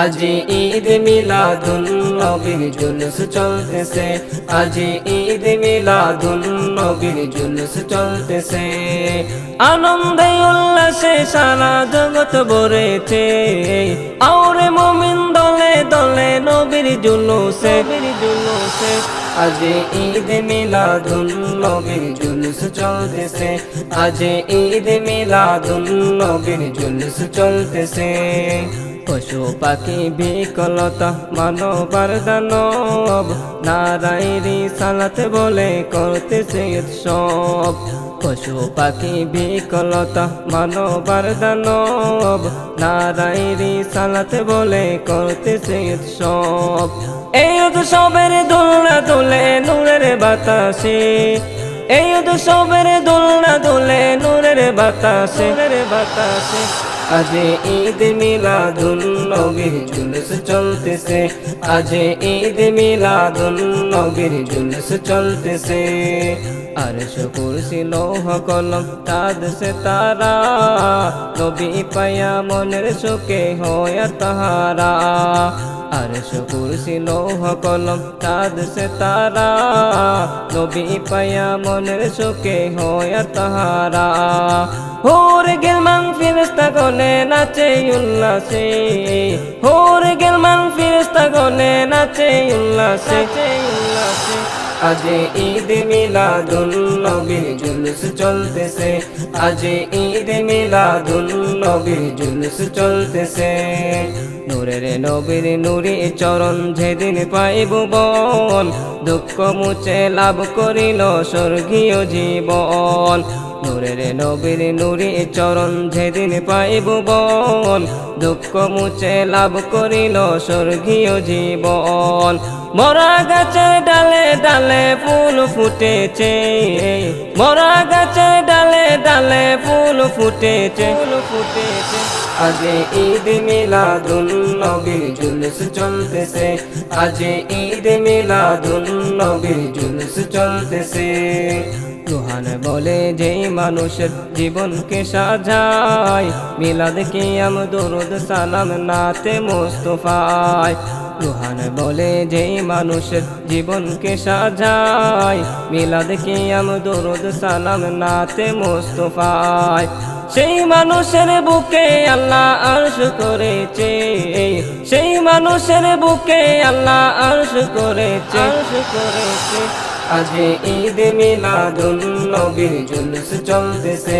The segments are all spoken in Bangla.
আজি ঈদ মিলাদুন নবীর জুলুস চলতেছে। আজি ঈদ মিলাদুন নবীর জুলুস চলতেছে। আনন্দে উল্লাসে সারা জগৎ ভরেছে। আওরে মমিন দলে দলে নবীর জুলুসে। জুলুসে আজি ঈদ মিলাদুন নবীর জুলুস চলতেছে। আজি ঈদ মিলাদুন নবীর জুলুস চলতেছে। পশু পাখি বিকলতা মানবার দানব। নারায়ণী সালাত বলে করতেছে সব পশু পাখি বিকলতা মানবার দানব। নারায়ণী সালাত বলে করতেছে সব এই উৎসবের দোলনা দোলে নূরের বাতাসে। এই উৎসবের দোলনা দোলে নূরের বাতাসে বাতাসে। আজ ঈদ মিলাদুন নবীর জুলুস চলতেছে। আজ ঈদ মিলাদুন নবীর জুলুস চলতেছে। আর কুরসি লৌহ কলম তাদ সে তারা। নবী পায়া মনের সুখে হয় তাহারা। আর কুরসি লৌহ কলম তাদ সে তারা। নবী পায়া মনের সুখে হয় তাহারা। হোর ফিরস্তা গনে নাচে উল্লাসে। হোর গেলমান ফিরস্তা গনে নাচে উল্লাসে। উল্লাসে আজ ঈদ মিলাদুন নবীর জুলুস চলতেছে। আজ ঈদ মিলাদুন নবীর জুলুস চলতেছে। নূরের নবীর নুরি চরণ যেদিন পাইব বন, দুঃখ মুছে লাভ করিল স্বর্গীয় জীবন। নূরের নবীর নুরি চরণ যেদিন পাইব বন, দুঃখ মুছে লাভ করিল স্বর্গীয় জীবন। মরা গাছের ডালে ডালে ফুল ফুটেছে, মরা গাছের ডালে ডালে ফুল ফুটেছে ফুল ফুটেছে। আজ ঈদ মিলাদুন নবীর জুলুস চলতেছে, আজ ঈদ মিলাদুন নবীর জুলুস চলতেছে। রুহান বলে যে মানুষের জীবনকে সাজায় মিলাদ কিয়াম দরুদ, সালাম নাতে মোস্তফায়। রুহান বলে যে মানুষের জীবনকে সাজায় মিলাদ কিয়াম দরুদ, সালাম নাতে মোস্তফায়। সেই মানুষের বুকে আল্লাহ আরশ করেছে, সেই মানুষের বুকে আল্লাহ আরশ করেছে। আরশ করেছে। আজ ঈদ মিলাদুন নবীর জুলুস চলতেছে।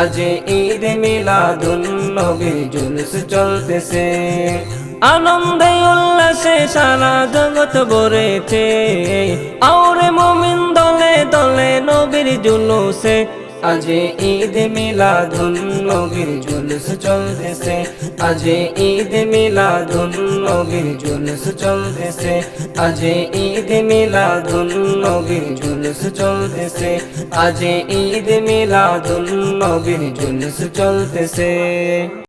আজে ঈদ মিলাদুন নবীর জুলুস চলতেছে। আনন্দে উল্লাসে সারা জগৎ ভরেছে। আওরে মমিন দলে দলে নবীর জুলুসে আজ ঈদ মিলাদুন নবীর জুলুস চলতেছে। আজ ঈদ মিলাদুন নবীর জুলুস চলতেছে। আজ ঈদ মিলাদুন নবীর জুলুস চলতেছে। আজ ঈদ মিলাদুন নবীর জুলুস চলতেছে।